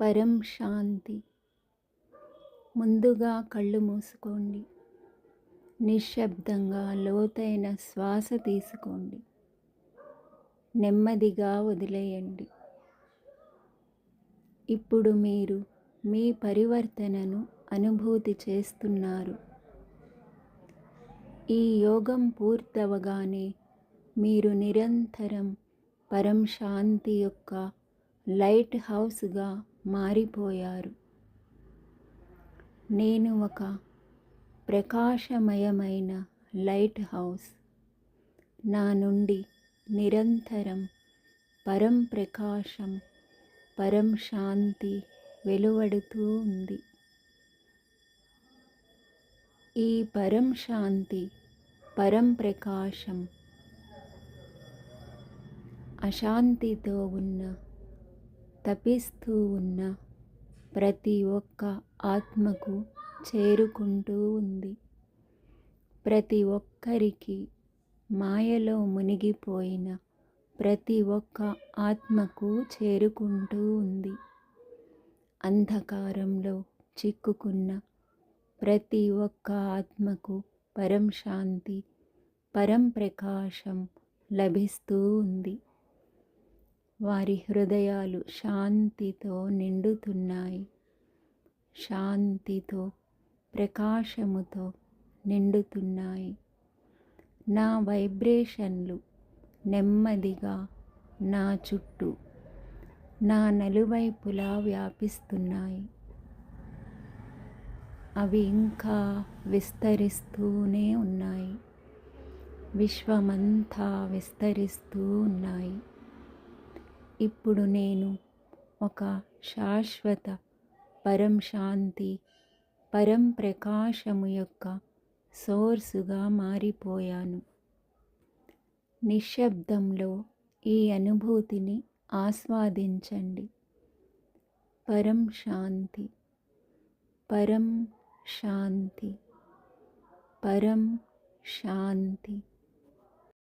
పరం శాంతి. ముందుగా కళ్ళు మూసుకోండి. నిశ్శబ్దంగా లోతైన శ్వాస తీసుకోండి. నెమ్మదిగా వదిలేయండి. ఇప్పుడు మీరు మీ పరివర్తనను అనుభూతి చేస్తున్నారు. ఈ యోగం పూర్తవగానే మీరు నిరంతరం పరం శాంతి యొక్క లైట్ హౌస్గా మారిపోయారు. నేను ఒక ప్రకాశమయమైన లైట్ హౌస్. నా నుండి నిరంతరం పరం ప్రకాశం పరం శాంతి వెలువడుతూ ఉంది. ఈ పరం శాంతి పరం ప్రకాశం అశాంతితో ఉన్న తపిస్తూ ఉన్న ప్రతి ఒక్క ఆత్మకు చేరుకుంటూ ఉంది. ప్రతి ఒక్కరికి మాయలో మునిగిపోయిన ప్రతి ఒక్క ఆత్మకు చేరుకుంటూ ఉంది. అంధకారంలో చిక్కుకున్న ప్రతి ఒక్క ఆత్మకు పరం శాంతి పరం ప్రకాశం లభిస్తూ ఉంది. వారి హృదయాలు శాంతితో నిండుతున్నాయి. శాంతితో ప్రకాశముతో నిండుతున్నాయి. నా వైబ్రేషన్లు నెమ్మదిగా నా చుట్టూ నా నలువైపులా వ్యాపిస్తున్నాయి. అవి ఇంకా విస్తరిస్తూనే ఉన్నాయి. విశ్వమంతా విస్తరిస్తూ ఉన్నాయి. ఇప్పుడు నేను ఒక శాశ్వత పరం శాంతి పరం ప్రకాశము యొక్క సోర్సుగా మారిపోయాను. నిశ్శబ్దంలో ఈ అనుభూతిని ఆస్వాదించండి. పరం శాంతి పరం శాంతి పరం శాంతి